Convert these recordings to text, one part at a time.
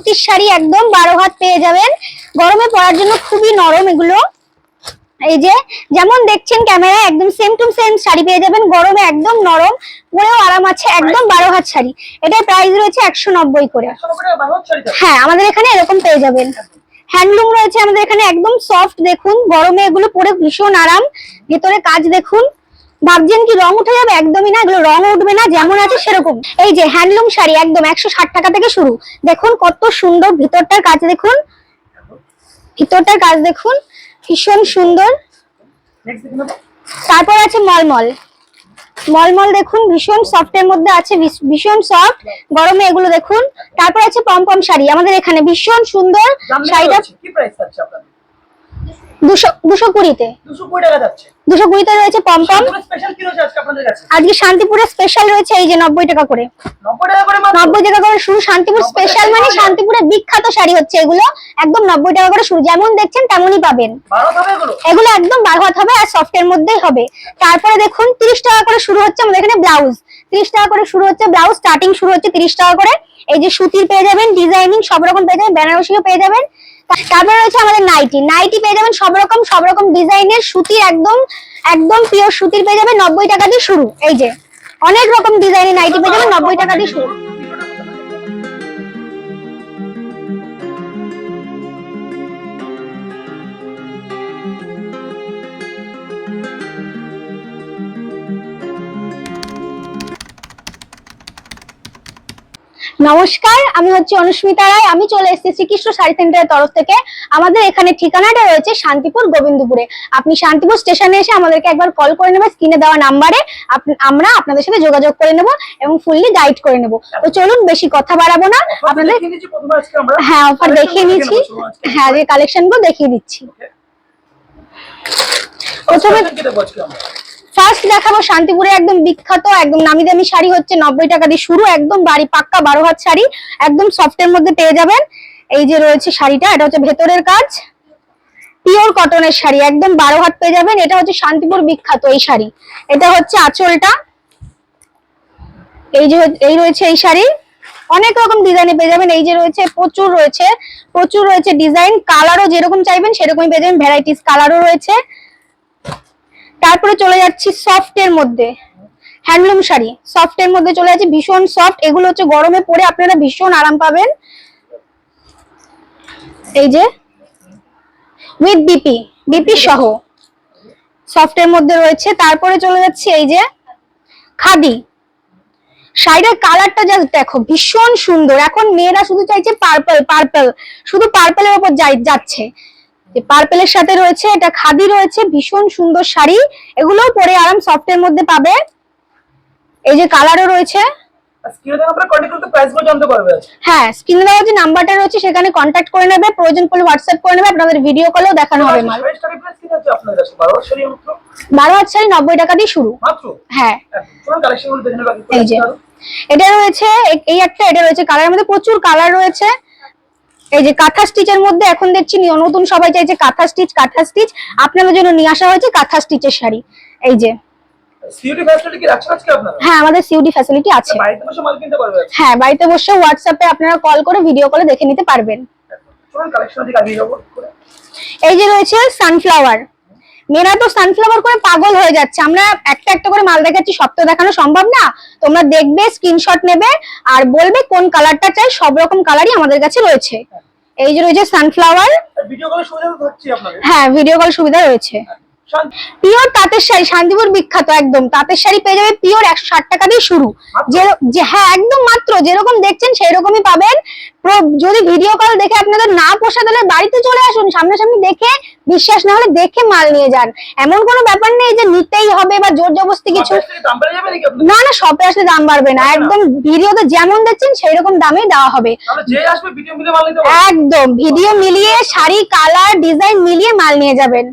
সুতির শাড়ি একদম বারো হাত পেয়ে যাবেন। গরমে পরার জন্য খুবই নরম এগুলো। এই যে, যেমন দেখছেন ক্যামেরায় একদম সেম টু সেম শাড়ি পেয়ে যাবেন। গরমে একদম নরম, পরেও আরাম আছে, একদম বারো হাত শাড়ি। এটার প্রাইস রয়েছে একশো নব্বই করে। হ্যাঁ আমাদের এখানে এরকম পেয়ে যাবেন। হ্যান্ডলুম রয়েছে আমাদের এখানে, একদম সফট দেখুন। গরমে এগুলো পরে ভীষণ আরাম। ভেতরে কাজ দেখুন। ভাবছেন কি রং উঠে যাবে? একদমই না এগুলো রং উঠবে না যেমন আছে সেরকম। এই যে হ্যান্ডলুম শাড়ি একদম একশো ষাট টাকা থেকে শুরু। দেখুন কত সুন্দর ভিতরটার কাজ দেখুন। ভিতরটার কাজ দেখুন ভীষণ সুন্দর। তারপর আছে মলমল। মলমল দেখুন ভীষণ সফটের মধ্যে আছে ভীষ- ভীষণ সফট গরমে এগুলো দেখুন। তারপর আছে পমপম শাড়ি আমাদের এখানে ভীষণ সুন্দর শাড়িটা দুশো কুড়িতে। দুশো কুড়িতে রয়েছে পমপম আজকে শান্তিপুরের স্পেশাল রয়েছে এই যে নব্বই টাকা করে। নব্বই টাকা করে শুরু শান্তিপুর স্পেশাল মানে শান্তিপুরের বিখ্যাত শাড়ি হচ্ছে এগুলো। একদম নব্বই টাকা করে শুরু। যেমন দেখছেন তেমনই পাবেন। এগুলো? একদম বারো হাত হবে আর সফটের মধ্যেই হবে। তারপরে দেখুন তিরিশ টাকা করে শুরু হচ্ছে আমাদের এখানে ব্লাউজ তিরিশ টাকা করে শুরু হচ্ছে ব্লাউজ স্টার্টিং শুরু হচ্ছে তিরিশ টাকা করে। এই যে সুতির পেয়ে যাবেন ডিজাইনিং সব রকম পেয়ে যাবেন বেনারসিও পেয়ে যাবেন। তারপরে রয়েছে আমাদের নাইটি। নাইটি পেয়ে যাবেন সব রকম সব রকম ডিজাইনের সুতির একদম একদম পিওর সুতির পেয়ে যাবে নব্বই টাকা দিয়ে শুরু। এই যে, অনেক রকম ডিজাইনের নাইটি পেয়ে যাবেন নব্বই টাকা দিয়ে শুরু। নমস্কার আমি হচ্ছে অনুস্মিতা রায়। আমি চলে এসেছি শ্রীকৃষ্ণ শাড়ি সেন্টারের তরফ থেকে। আমাদের এখানে ঠিকানাটা রয়েছে শান্তিপুর গোবিন্দপুরে। আপনি শান্তিপুর স্টেশনে এসে আমাদেরকে একবার কল করে নেবেন স্ক্রিনে দেওয়া নাম্বারে। আমরা আপনাদের সাথে যোগাযোগ করে নেব এবং ফুললি গাইড করে নেব। তো চলুন বেশি কথা বাড়াবো না। আপনাদের হ্যাঁ অফার দেখিয়ে নিচ্ছি। হ্যাঁ যে কালেকশনগুলো দেখিয়ে দিচ্ছি। প্রথমে ফার্স্ট দেখাবো শান্তিপুরে একদম বিখ্যাত, একদম নামি দামি শাড়ি হচ্ছে নব্বই টাকা দিয়ে শুরু, একদম বাড়ি পাক্কা বারো হাত শাড়ি, একদম সফটের মধ্যে পেয়ে যাবেন। এই যে রয়েছে শাড়িটা, এটা হচ্ছে ভেতরের কাজ। পিওর কটনের শাড়ি, একদম বারো হাত পেয়ে যাবেন। এটা হচ্ছে শান্তিপুর বিখ্যাত এই শাড়ি। এটা হচ্ছে আঁচলটা। এই যে এই রয়েছে এই শাড়ি। অনেক রকম ডিজাইনে পেয়ে যাবেন। এই যে রয়েছে, প্রচুর রয়েছে। প্রচুর রয়েছে ডিজাইন কালারও যেরকম চাইবেন, সেরকমই পেয়ে যাবেন। ভ্যারাইটিস কালারও রয়েছে। তারপরে চলে যাচ্ছি সফট এর মধ্যে। হ্যান্ডলুম শাড়ি সফট এর মধ্যে চলে যাচ্ছে, ভীষণ সফট এগুলো হচ্ছে গরমে পরে আপনারা ভীষণ আরাম পাবেন। এই যে উইথ বিপি বিপি সহ। সফট এর মধ্যে রয়েছে, তারপরে চলে যাচ্ছে এই যে, খাদি। শাড়িটার কালারটা জাস্ট দেখো, ভীষণ সুন্দর। এখন মেয়েরা শুধু চাইছে পার্পল পার্পল শুধু পার্পলের যাই- যাচ্ছে। যে পার্পেলের সাথে রয়েছে এটা খাদি রয়েছে ভীষণ সুন্দর শাড়ি। এগুলোও পরে আরাম সফটের মধ্যে পাবে। এই যে কালারও রয়েছে। হ্যাঁ স্ক্রিনে দেওয়া যে নাম্বারটা রয়েছে সেখানে কন্ট্যাক্ট করে নেবে প্রয়োজন পড়লে হোয়াটসঅ্যাপ করে নেবে আপনাদের ভিডিও কলেও দেখানো হবে মাল? বারো হাজার শাড়ি নব্বই টাকা দিয়ে শুরু। হ্যাঁ। এই যে। এটা রয়েছে এই একটা এটা রয়েছে কালারের মধ্যে প্রচুর কালার রয়েছে। এই যে কাঁথা স্টিচের মধ্যে এখন দেখছি নতুন সবাই চাইছে কাঁথা স্টিচ কাঁথা স্টিচ আপনাদের জন্য নিয়ে আসা হয়েছে কাঁথা স্টিচের শাড়ি। এই যে। হ্যাঁ আমাদের সিউডি ফ্যাসিলিটি আছে। পারবে আজকে। হ্যাঁ বাড়িতে বসে হোয়াটসঅ্যাপে আপনারা কল করে ভিডিও কলে দেখে নিতে পারবেন। এই যে রয়েছে সানফ্লাওয়ার মেয়েরা তো সানফ্লাওয়ার করে পাগল হয়ে যাচ্ছে। আমরা একটা একটা করে মাল দেখাচ্ছি সব তো দেখানো সম্ভব না। তোমরা দেখবে স্ক্রিনশট নেবে আর বলবে কোন কালারটা চাই সব রকম কালারই আমাদের কাছে রয়েছে। এই যে রয়েছে সানফ্লাওয়ার হ্যাঁ ভিডিও কল সুবিধা রয়েছে। পিওর তাঁতের শাড়ি শান্তিপুর বিখ্যাত একদম। তাঁতের শাড়ি পেয়ে যাবে পিওর একশো ষাট টাকা দিয়ে শুরু। যে হ্যাঁ একদম মাত্র। যেরকম দেখছেন সেই রকমই পাবেন যদি ভিডিও কল দেখে আপনাদের না পোষা তাহলে বাড়িতে চলে আসুন। সামনাসামনি দেখে বিশ্বাস না হলে দেখে মাল নিয়ে যান। এমন কোনো ব্যাপার নেই যে নিতেই হবে বা জোর জবরদস্তি কিছু। দাম? না না শপে আসলে দাম বাড়বে না। একদম ভিডিওতে যেমন দেখছেন সেই রকম দামেই দেওয়া হবে। একদম। ভিডিও মিলিয়ে শাড়ি কালার ডিজাইন মিলিয়ে মাল নিয়ে যাবেন।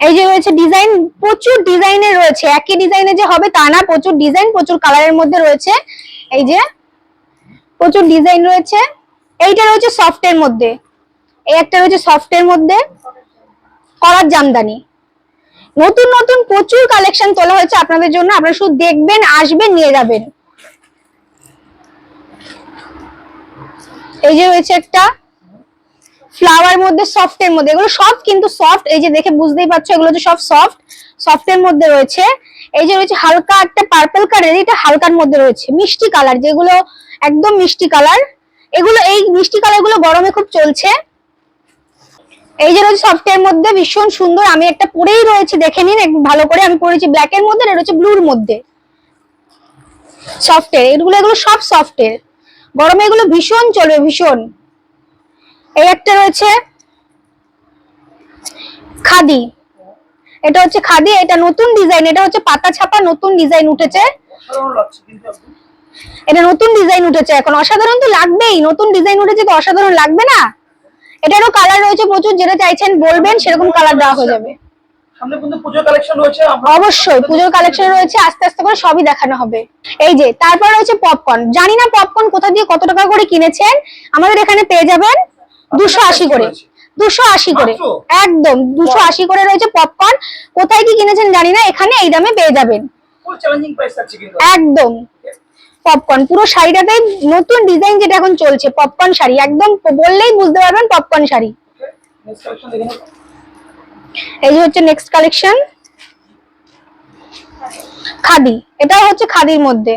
এই যে রয়েছে ডিজাইন প্রচুর ডিজাইনের রয়েছে। একই ডিজাইনে যে হবে তা না, প্রচুর ডিজাইন প্রচুর কালারের মধ্যে রয়েছে। এই যে, প্রচুর ডিজাইন রয়েছে। এইটা রয়েছে সফটের মধ্যে। এই একটা রয়েছে সফটের মধ্যে। কলার জামদানি। নতুন নতুন প্রচুর কালেকশন তোলা হয়েছে আপনাদের জন্য। আপনারা শুধু দেখবেন, আসবেন, নিয়ে যাবেন। এই যে রয়েছে একটা ফ্লাওয়ার মধ্যে সফট এর মধ্যে। এগুলো সব কিন্তু সফট এই যে দেখে বুঝতেই পারছ, এগুলো হচ্ছে সব সফট সফট এর মধ্যে রয়েছে। এই যে রয়েছে হালকা একটা পার্পল কালার এটা হালকার মধ্যে রয়েছে, মিষ্টি কালার যেগুলো একদম মিষ্টি কালার এগুলো, এই মিষ্টি কালারগুলো গরমে খুব চলছে। এই যে রয়েছে সফট এর মধ্যে, ভীষণ সুন্দর, আমি একটা পরেই রয়েছে, দেখে নিন ভালো করে, আমি পরেছি ব্ল্যাক এর মধ্যে হচ্ছে ব্লুর মধ্যে। সফট এর এগুলো এগুলো সব সফট এর গরমে এগুলো ভীষণ চলবে, ভীষণ। এই একটা রয়েছে খাদি। এটা হচ্ছে খাদি এটা নতুন ডিজাইন এটা হচ্ছে পাতা ছাপা নতুন ডিজাইন উঠেছে। এটা নতুন ডিজাইন উঠেছে এখন। অসাধারণ তো লাগবেই নতুন ডিজাইন উঠেছে তো অসাধারণ লাগবে না? এটারও কালার রয়েছে প্রচুর যেটা চাইছেন বলবেন সেরকম কালার দেওয়া হয়ে যাবে। অবশ্যই পুজোর কালেকশন রয়েছে আস্তে আস্তে করে সবই দেখানো হবে। এই যে তারপর রয়েছে পপকর্ন জানি না পপকর্ন কোথা দিয়ে কত টাকা করে কিনেছেন আমাদের এখানে পেয়ে যাবেন। দুশো আশি করে। দুশো আশি করে। একদম দুশো আশি করে রয়েছে পপকর্ন কোথায় কি কিনেছেন জানি না এখানে এই দামে পেয়ে যাবেন। একদম। পপকর্ন পুরো শাড়িটাতেই নতুন ডিজাইন যেটা এখন চলছে পপকর্ন শাড়ি। একদম বললেই বুঝতে পারবেন পপকর্ন শাড়ি। এই যে হচ্ছে নেক্সট কালেকশন খাদি। এটা হচ্ছে খাদির মধ্যে।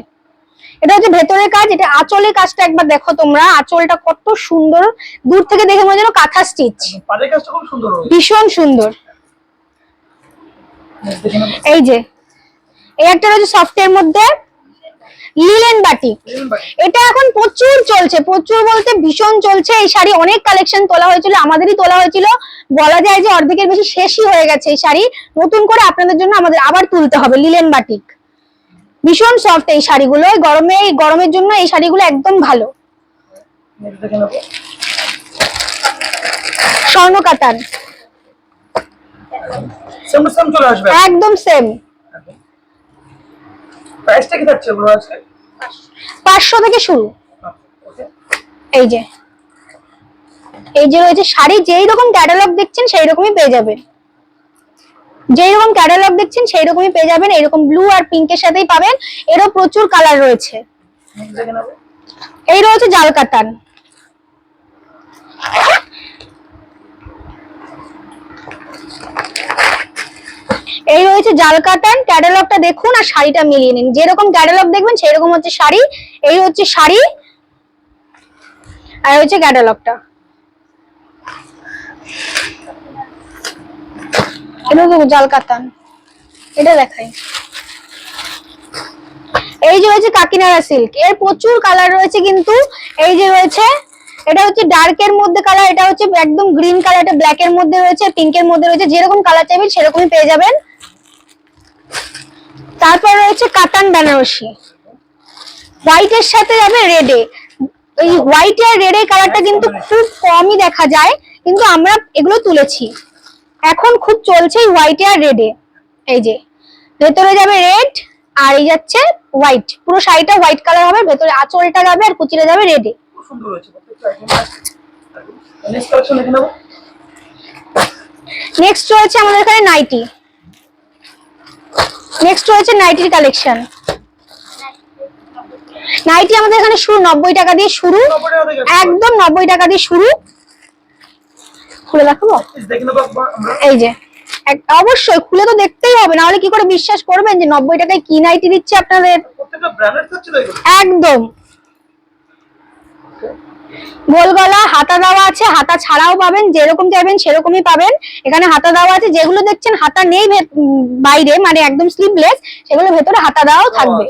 এটা হচ্ছে ভেতরের কাজ এটা আঁচলের কাজটা একবার দেখো তোমরা। আঁচলটা কত সুন্দর। দূর থেকে দেখে মনে যেন কাঁথা স্টিচ। পাড়ের কাজটা খুব সুন্দর ভীষণ সুন্দর। এই যে এই একটা রয়েছে সফটের মধ্যে লিলেন বাটিক। এটা এখন প্রচুর চলছে প্রচুর বলতে ভীষণ চলছে। এই শাড়ি অনেক কালেকশন তোলা হয়েছিল আমাদেরই তোলা হয়েছিল। বলা যায় যে অর্ধেকের বেশি শেষই হয়ে গেছে এই শাড়ি। নতুন করে আপনাদের জন্য আমাদের আবার তুলতে হবে লিলেন বাটিক। ভীষণ সফট এই শাড়িগুলো। এই গরমে এই গরমের জন্য এই শাড়িগুলো একদম ভালো। স্বর্ণ কাতান একদম সেম প্রাইসটা কি থাকছে এগুলো আজকে? পাঁচশো থেকে শুরু। এই যে। এই যে রয়েছে শাড়ি যেই রকম ক্যাটালগ দেখছেন সেই রকমই পেয়ে যাবেন। যেই রকম ক্যাটালগ দেখছেন সেই রকমই পেয়ে যাবেন। এরকম ব্লু আর পিঙ্কের সাথেই পাবেন। এরও প্রচুর কালার রয়েছে। এই রয়েছে জাল কাতান এই রয়েছে জাল কাতান ক্যাটালগটা দেখুন আর শাড়িটা মিলিয়ে নিন। যেরকম ক্যাটালগ দেখবেন সেই রকম হচ্ছে শাড়ি। এই হচ্ছে শাড়ি। আর হচ্ছে ক্যাটালগটা এটা দেখো জাল কাতান এটা দেখাই। এই যে রয়েছে কাকিনাড়া সিল্ক এর প্রচুর কালার রয়েছে কিন্তু এই যে রয়েছে এটা হচ্ছে ডার্কের মধ্যে কালার এটা হচ্ছে একদম গ্রিন কালার এটা ব্ল্যাক এর মধ্যে রয়েছে পিঙ্কের মধ্যে রয়েছে যেরকম কালার চাইবেন সেরকমই পেয়ে যাবেন। তারপর রয়েছে কাতান বেনারসি। হোয়াইটের সাথে যাবে রেডে এই হোয়াইট আর রেডের কালারটা কিন্তু খুব কমই দেখা যায় কিন্তু আমরা এগুলো তুলেছি। এখন খুব চলছে হোয়াইটে আর রেডে এই যে ভেতরে যাবে রেড আর এই যাচ্ছে হোয়াইট পুরো শাড়িটা হোয়াইট কালার হবে ভেতরে আঁচলটা যাবে আর কুচিটা যাবে রেডে নেক্সট রয়েছে আমাদের এখানে নাইটি নেক্সট রয়েছে নাইটির কালেকশন নাইটি আমাদের এখানে শুরু নব্বই টাকা দিয়ে শুরু। একদম নব্বই টাকা দিয়ে শুরু। খুলে দেখাবো? এই যে অবশ্যই খুলে তো দেখতেই হবে না হলে কি করে বিশ্বাস করবেন যে নব্বই টাকায় কি নাইটি দিচ্ছে আপনাদের? একদম। গোল গলা হাতা দেওয়া আছে হাতা ছাড়াও পাবেন যেরকম চাইবেন সেরকমই পাবেন। এখানে হাতা দেওয়া আছে যেগুলো দেখছেন হাতা নেই বাইরে মানে একদম স্লিভলেস সেগুলো ভেতরে হাতা দেওয়াও থাকবে।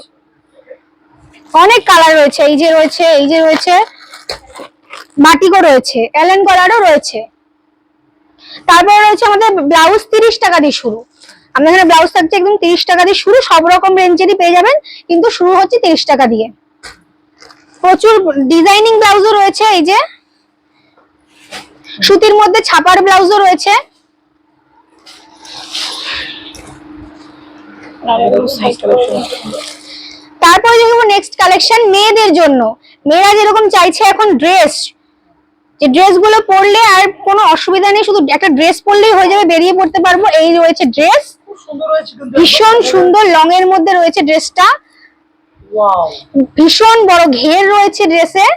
অনেক কালার রয়েছে এই যে রয়েছে এই যে রয়েছে বাটিকও রয়েছে অ্যালেন কলারও রয়েছে। তারপরে রয়েছে আমাদের ব্লাউজ তিরিশ টাকা দিয়ে শুরু। আমাদের এখানে ব্লাউজ থাকছে একদম তিরিশ টাকা দিয়ে শুরু, সব রকম রেঞ্জেরই পেয়ে যাবেন, কিন্তু শুরু হচ্ছে তিরিশ টাকা দিয়ে। প্রচুর ডিজাইনিং ব্লাউজও রয়েছে এই যে। সুতির মধ্যে ছাপার ব্লাউজও রয়েছে। তারপরে দেখব নেক্সট কালেকশন মেয়েদের জন্য। মেয়েরা যেরকম চাইছে এখন ড্রেস যে ড্রেসগুলো পরলে আর কোনো অসুবিধা নেই শুধু একটা ড্রেস পরলেই হয়ে যাবে বেরিয়ে পড়তে পারব। এই রয়েছে ড্রেস। ভীষণ সুন্দর লং এর মধ্যে রয়েছে ড্রেসটা। ভীষণ বড় ঘের রয়েছে ড্রেসে।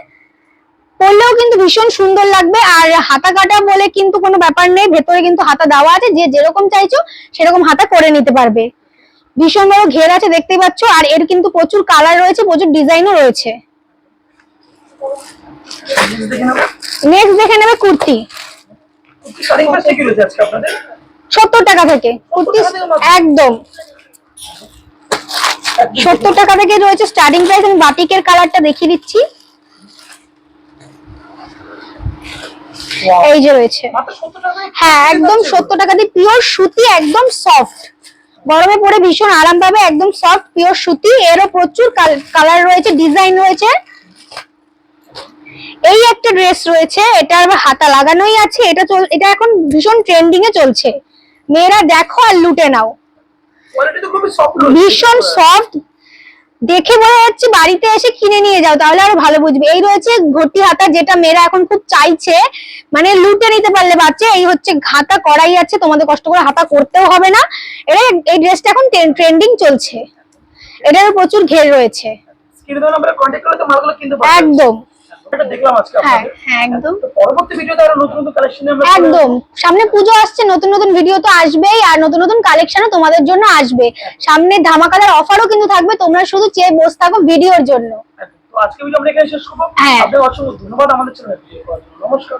পরলেও কিন্তু ভীষণ সুন্দর লাগবে। আর হাতা কাটা বলে কিন্তু কোনো ব্যাপার নেই ভেতরে কিন্তু হাতা দেওয়া আছে। যে যেরকম চাইছো সেরকম হাতা করে নিতে পারবে। ভীষণ বড় ঘের আছে দেখতেই পাচ্ছ। আর এর কিন্তু প্রচুর কালার রয়েছে প্রচুর ডিজাইনও রয়েছে। নেক্সট দেখে নেবে কুর্তি। সত্তর টাকা থেকে। কুর্তি? একদম। সত্তর টাকা থেকে রয়েছে স্টার্টিং প্রাইস আমি বাটিকের কালারটা দেখিয়ে দিচ্ছি। এই যে রয়েছে। মাত্র 70 টাকায় হ্যাঁ একদম সত্তর টাকা দিয়ে পিওর সুতি একদম সফট গরমে পরে ভীষণ আরাম পাবে একদম সফট পিওর সুতি। এরও প্রচুর কালার রয়েছে ডিজাইন রয়েছে। এই একটা ড্রেস রয়েছে এটা আবার হাতা লাগানোই আছে এটা চল এটা এখন ভীষণ ট্রেন্ডিং এ চলছে। মেয়েরা দেখো আর লুটে নাও। ভীষণ সফট দেখে মনে হচ্ছে বাড়িতে এসে কিনে নিয়ে যাও তাহলে আরও ভালো বুঝবে। এই রয়েছে ঘটি হাতা যেটা মেয়েরা এখন খুব চাইছে। মানে লুটে নিতে পারলে বাচ্চা এই হচ্ছে হাতা করাই আছে তোমাদের কষ্ট করে হাতা করতেও হবে না। এটা এই ড্রেসটা এখন ট্রেন্ডিং চলছে। এটার প্রচুর ঘের রয়েছে। একদম। এটা দেখলাম আজকে হ্যাঁ হ্যাঁ একদম। পরবর্তী ভিডিওতে আরও নতুন নতুন কালেকশন একদম। সামনে পুজো আসছে নতুন নতুন ভিডিও তো আসবেই আর নতুন নতুন কালেকশনও তোমাদের জন্য আসবে। সামনে ধামাকাদার অফারও কিন্তু থাকবে তোমরা শুধু চেয়ে বসে থাকো ভিডিওর জন্য। তো আজকে ভিডিও আমরা এখানে শেষ করব। আপনাদের অসংখ্য ধন্যবাদ আমাদের চ্যানেলে। নমস্কার।